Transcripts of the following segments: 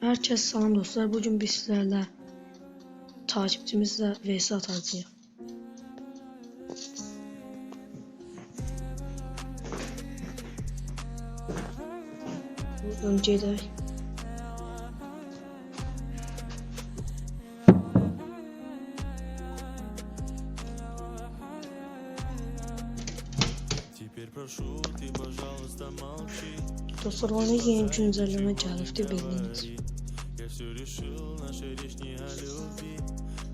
Herkes salam dostlar. Bugün biz sizlerle takipçimizle vs atacağız. Önce de dostlar oyuna yeni güncelleme gəlibdi bildiyiniz. Я все решил, наша речь не о любви.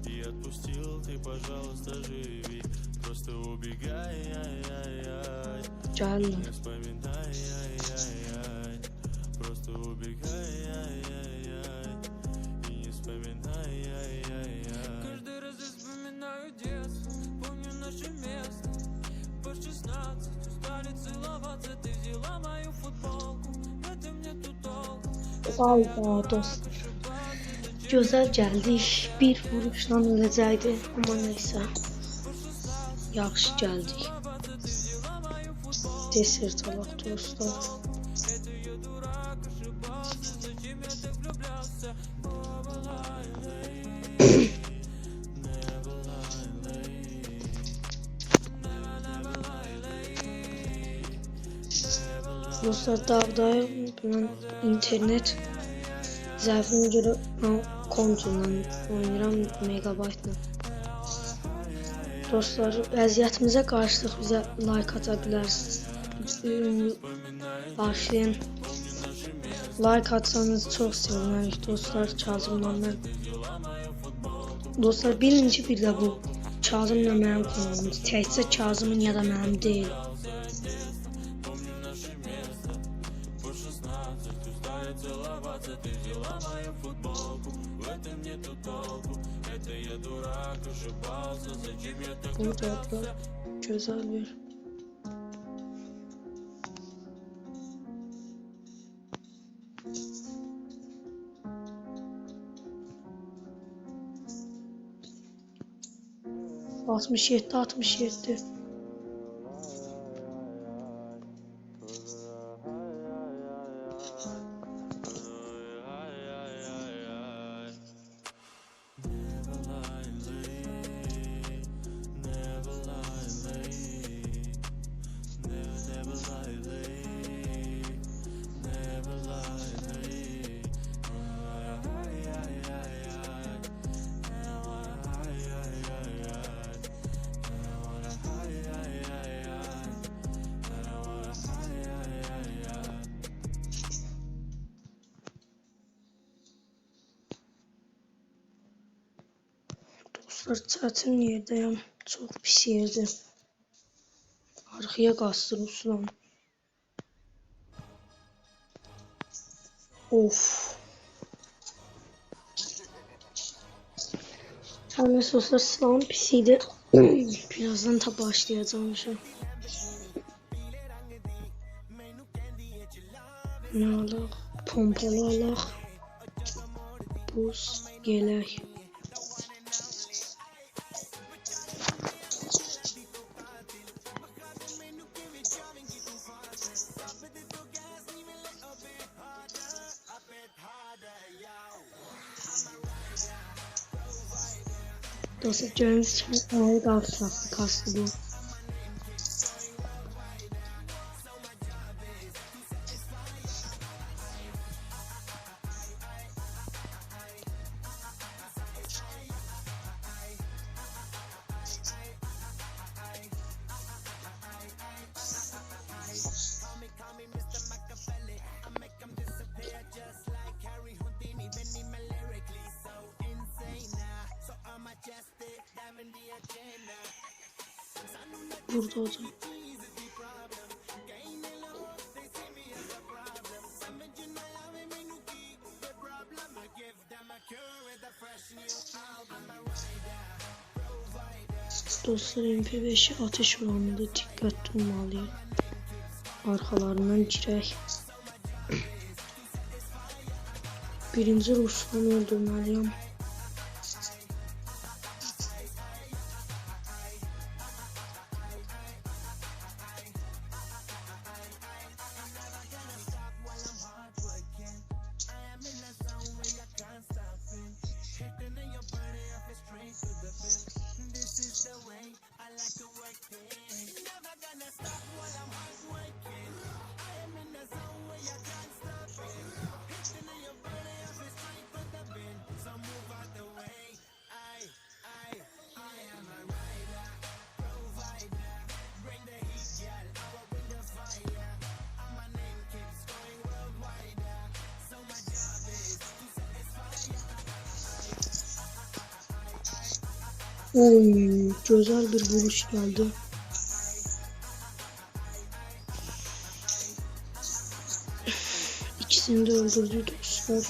И отпустил, ты, пожалуйста, живи. Просто убегай, ай, ай, ай. Gəlin. Не вспоминай, ай, ай, ай. Просто убегай, ай, ай, ай. И не вспоминай, ай, ай, ай. Каждый раз я вспоминаю детство Помню наше место По 16 устали целоваться Ты взяла мою футболку Hayda dostlar. Gözəl gəldik. Bir vuruşla öləcəkdi, amma nəysə. Yaxşı gəldik. Desert alaq dostlar. Dostlar dağdayım. Ben internet kontumla oynayıram megabaytla. Dostlar, əziyyətimizə qarşılıq bizə like ata bilərsiniz. Başlayın. Like atsanız çox sevinərik dostlar Kazımla mən. Dostlar, birinci bir də bu Kazımla mənim kanalımdır. Təkcə Kazımın ya da mənim deyil. Burada da güzel bir Altmış yedi, altmış yedi. Çətin yerdəyəm. Çox pis yerdir. Arxaya qastır Uslan. Of. Her neyse dostlar silahım pis idi. Birazdan ta başlayacağım işe. Ne alaq? Pompalı alaq. Buz, yelək. Dostlar gördüğünüz kimi ağır qarşı kastı bu. Burada hocam. Dostlar MP5'i ateş oranında dikkat olmalıyım. Arkalarından girək. Birinci Ruslanı öldürməliyəm. Oy, güzel bir vuruş geldi. İkisini de öldürdü dostlar.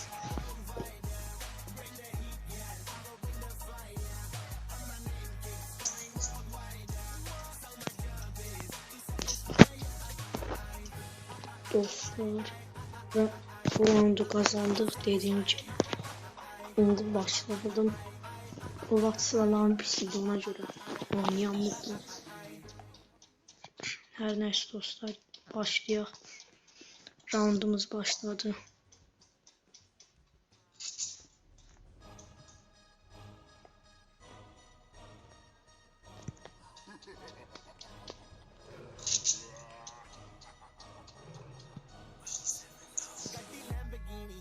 Dostlar bu roundu kazandık dediğim gibi. Şimdi başladım. O vaxt sıralarım pis idi ona görə oynayamırdım. Hər nəsə dostlar başlayaq. Roundumuz başladı.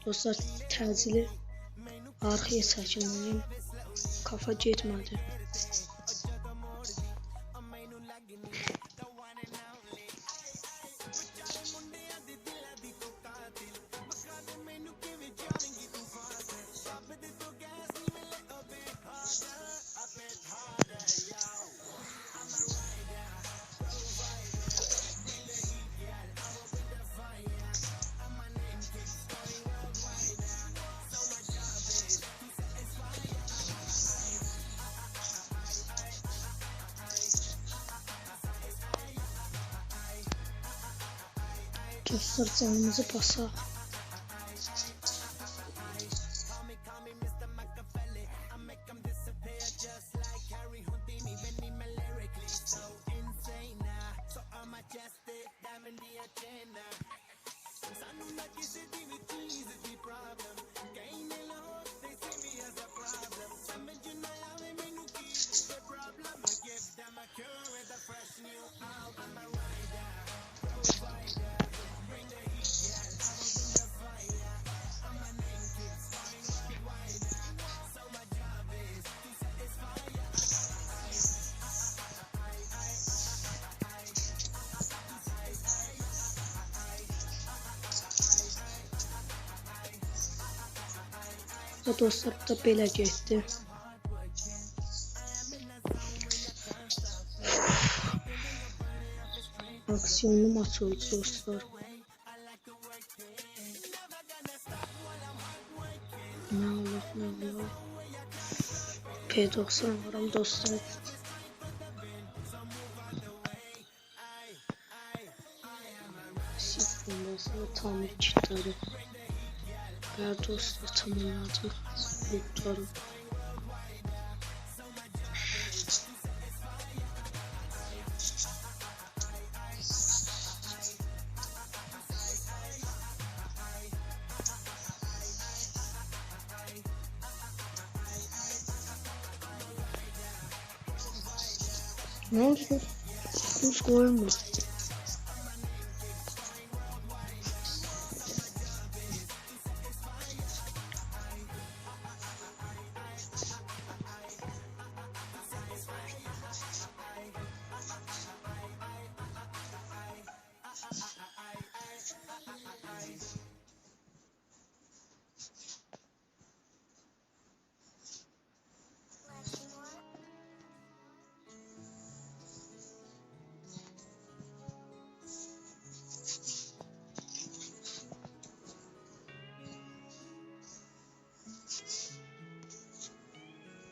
Dostlar təcili arxaya çəkilməliyim. Kafa Jet Mode. que sorte, mas eu passar Və dostlar da belə getdi. Aksiyonlu maç oldu dostlar. Ne olur ne olur. P90 varam dostlar. Sistemde tamir kitleri. Ben dostlar tamamladım. Muhtarım. Ne oldu? Buz koyma.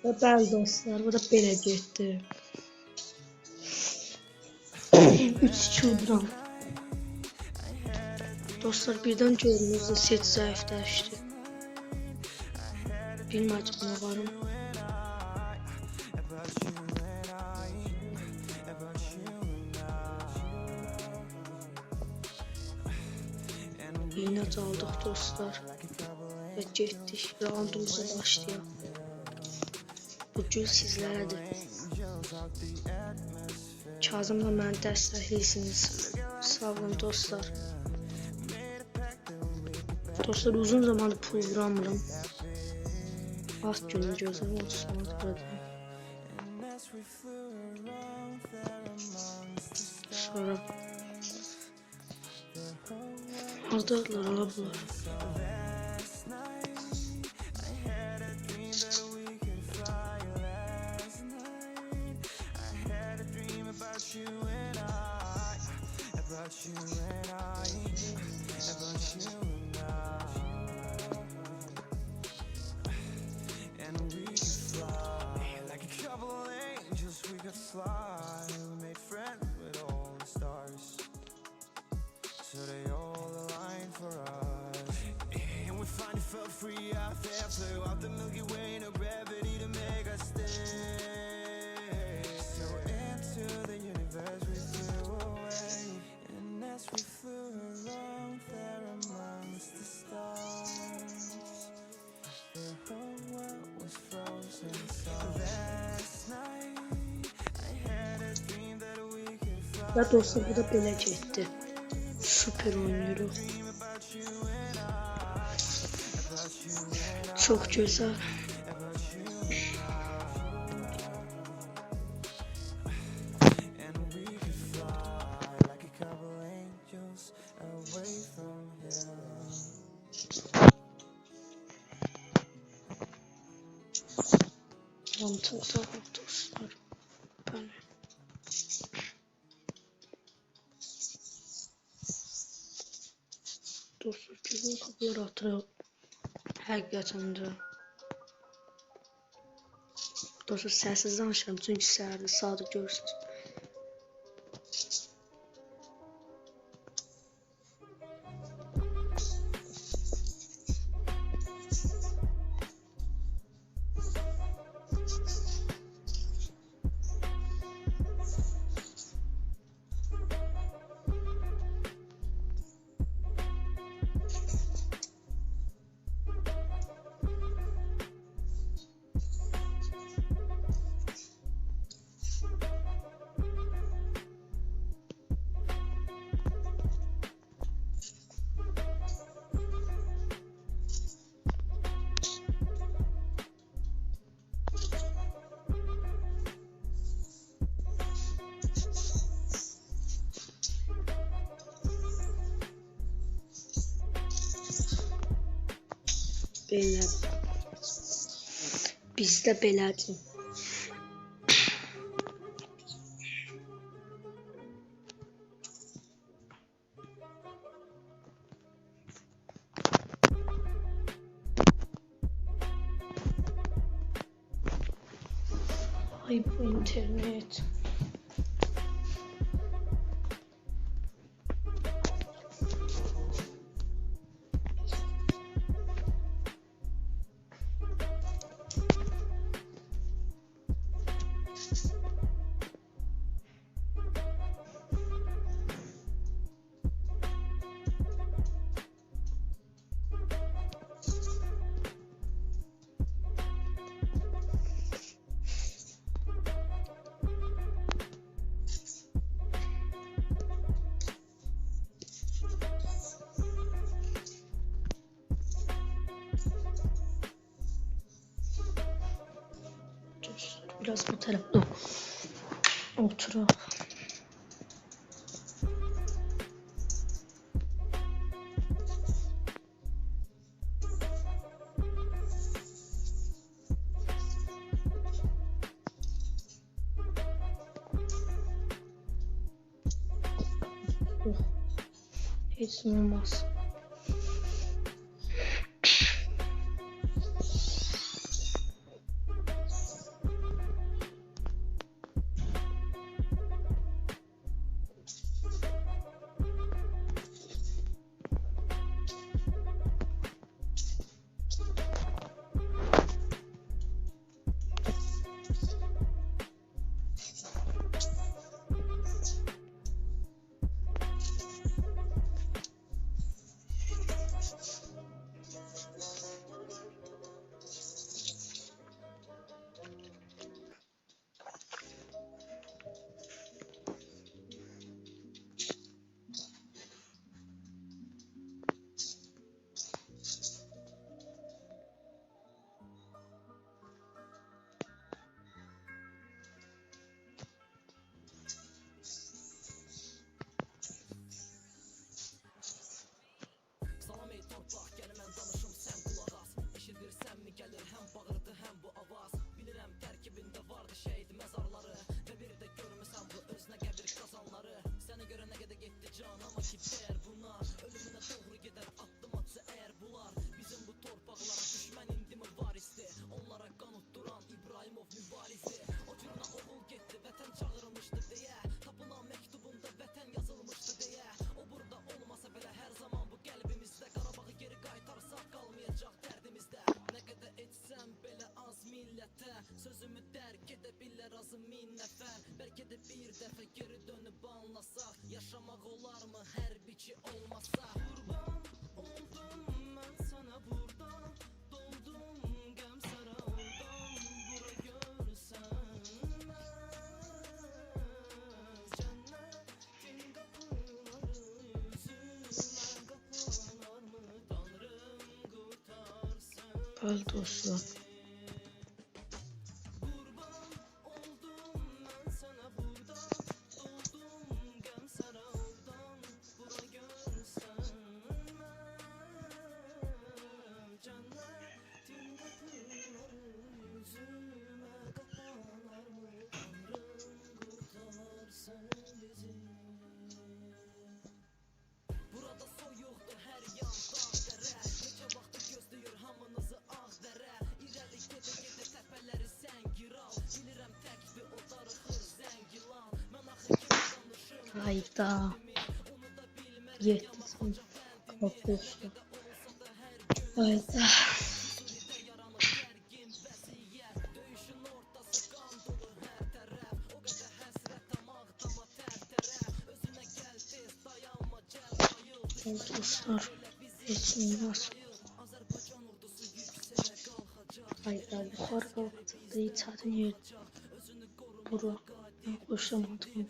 Və bəli dostlar, bu da belə getdi. 3-2 udram. Dostlar birdən gördünüz də set zəifləşdi. Bilmədim nə varım. Yine aldık dostlar. Ve getdik roundumuza başlayaq. Bu gün sizlərədir. Kazımla məni dəstəkləyirsiniz. Sağ olun dostlar. Dostlar uzun zamandır pul vuramıram. Az günü gözüm olsun. Sonra Hardadılar ala bunlar? Fly. We made friends with all the stars. So they all aligned for us. And we finally felt free out there. Flew out the Milky Way, Və dostlar bu da getdi. Süper oynuyoruz. Çok güzel. Həqiqətən də. Dostlar səssiz danışıram çünki səhərdə sadə görürsünüz. Belə. Bizdə belədir. Ay Biraz bu tarafta oturalım. Hiç olmaz. anlamış ipler bunlar. Ölümüne doğru gider aklım atsa eğer bular. Bizim bu torpaqlara düşmən indi mi varisdir Onlara qan utduran İbrahimov mübarizi O cürna oğul getdi vətən çağırılmışdı deyə Tapılan məktubunda vətən yazılmışdı deyə O burada olmasa belə hər zaman bu qəlbimizdə Qarabağı geri qaytarsaq qalmayacaq dərdimizdə Nə qədər etsəm belə az millətə Sözümü dərk edə bilər azı min nəfər Bəlkə də bir dəfə Böyle dostlar. Hayda. Yettin. Korkuyorsun. Hayda. Evet dostlar. Geçmiyoruz. Hayda yukarı kalktığında itaatın yer. Bura. Koşamadım.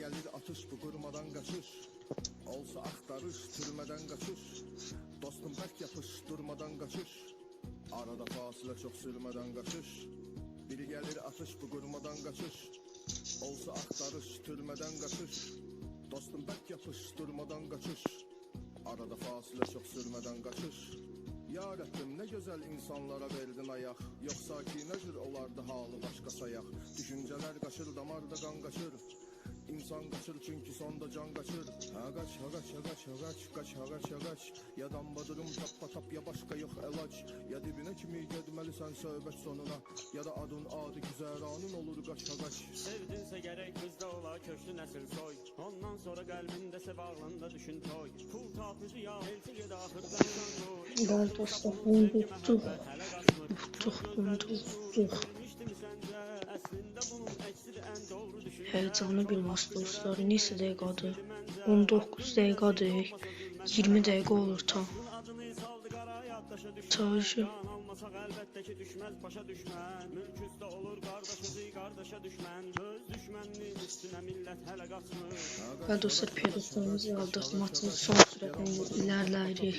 Gelir atış bu kurmadan kaçır Olsa aktarış türmeden kaçır Dostum pek yapış durmadan kaçır Arada fasıla çok sürmeden kaçır Biri gelir atış bu kurmadan kaçır Olsa aktarış türmeden kaçır Dostum pek yapış durmadan kaçır Arada fasıla çok sürmeden kaçır Ya Rabbim ne güzel insanlara verdin ayak. Yoksa ki nedir olardı halı başka sayak Düşünceler kaçır damarda kan kaçır İnsan kaçır çünkü sonda can kaçır Ha kaç ha kaç ha kaç ha kaç kaç ha kaç ha kaç Ya dambadırım tap patap ya başka yok elaç Ya dibine kimi gedmelisən söhbət sonuna Ya da adın adı güzəranın olur qaç ha kaç Sevdinse gerek bizde ola köşkü nesil soy Ondan sonra kalbinde sevağında düşün toy Pul tapucu ya elçi gedi ahırdan koy Gel dostlar. Unuttuk. Hele kasmır Unuttuk. Unuttuk. Düşün Heyecanı bilmez dostlar. Neyse dakikadır. 19 dakikadır. 20 dakika olur tam. Yaddaşa düşmez başa düşmən Mülk üstə olur qardaşızı qardaşa düşmən Öz düşməninin üstünə millət hələ qaçmır Ve dostlar pedofilimizi aldık. Maçın son süreden ilerleyirik.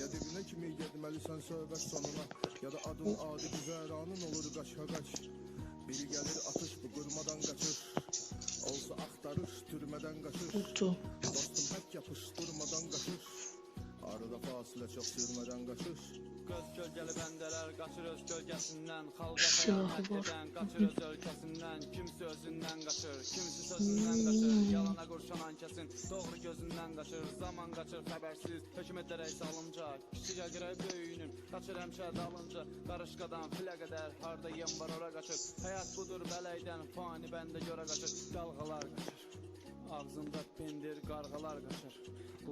Ya dibine kimi gedmelisən söhbət sonuna. Ya da adın adı güzəranın olur qaç ha kaç. Biri gelir atış bu kurmadan kaçır. Olsa aktarış türmeden kaçır. Vurdu. Dostum pek yapış durmadan kaçır Arada fasile çok sürmeden kaçır Göz gölgeli bəndələr qaçır öz gölgəsindən Xalqa xəyanət edən qaçır öz ölkəsindən Kimisi özündən qaçır, kimisi sözündən qaçır Yalana qurşanan kəsin doğru gözündən qaçır Zaman qaçır xəbərsiz, hökm edərək salınca Kiçikə girək böyüyünün, qaçır həmşə dalınca. Qarışqadan filə qədər, harda yem var ora qaçır Həyat budur bələkdən, fani bəndə görə qaçır Dalğalar qaçır Ağzımda pendir qarğalar qaçır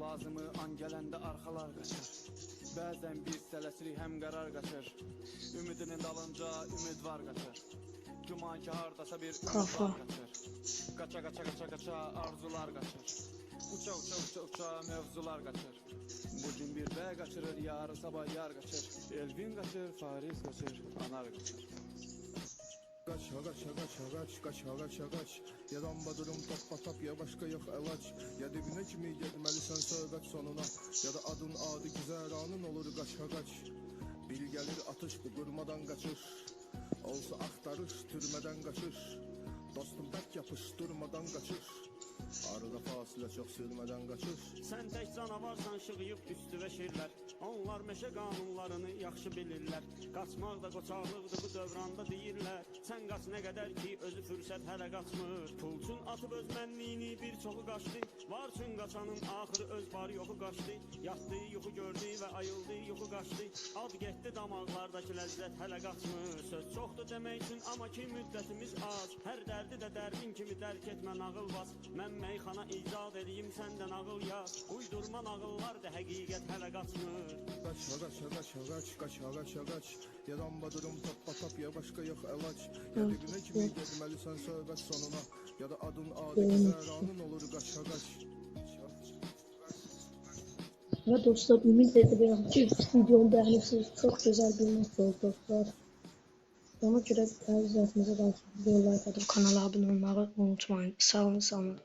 Lazımı an gələndə arxalar qaçır Bəzən biz tələsirik həm qərar qaçır Ümidinin dalınca ümid var qaçır Güman ki hardasa bir ümid var qaçır Qaça qaça qaça qaça arzular qaçır Uça uça uça uça mövzular qaçır Bugün bir bəy qaçırır, yarın sabah yar qaçır Elvin qaçır, Fariz qaçır, anar qaçır Kaç hagaç hagaç hagaç kaç hagaç hagaç Yadan badırım tap tap ya başka yok elaç. Ya dibine kimi gitmelisən söhbət sonuna. Ya da adın adı güzəranın olur qaç hagaç Bil gelir atış bu durmadan kaçır. Olsa aktarış türmeden kaçır. Dostum bək yapış durmadan kaçır. Arada fasile çok sürmeden kaçır. Sən tək canavarsan şığıyıb üstüvə şirlər Onlar meşə qanunlarını yaxşı bilirlər. Qaçmaq da qoçaqlıqdır bu dövranda deyirlər. Sən qaç nə qədər ki özü fürsət hələ qaçmır. Pulçun atıb öz mənliyini bir çoxu qaçdı. Var üçün qaçanın axırı öz var yoxu qaçdı. Yatdı yuxu gördü və ayıldı yuxu qaçdı. Ad getdi damaqlardakı ləzzət hələ qaçmır. Söz çoxdur demək üçün amma ki müddətimiz az. Hər dərdi də dərdin kimi dərk etmə nağıl bas. Mən meyxana icad edeyim səndən ağıl yaz. Uydurma nağıllar da həqiqət hələ qaçmır Kaç hagaç hagaç hagaç kaç hagaç hagaç Yadan badırım tap tap ya başka yok elaç Ya dibine kimi gitmelisən söhbət sonuna Ya da adın adı güzəranın olur qaç hagaç Ve dostlar ümit ediyorum ki videomu beğenirsiniz. Çok güzel bir not oldu dostlar. Ona göre əziz əzizimizə qalsın. Video like atıp kanala abone olmayı unutmayın. Sağ olun, sağ olun.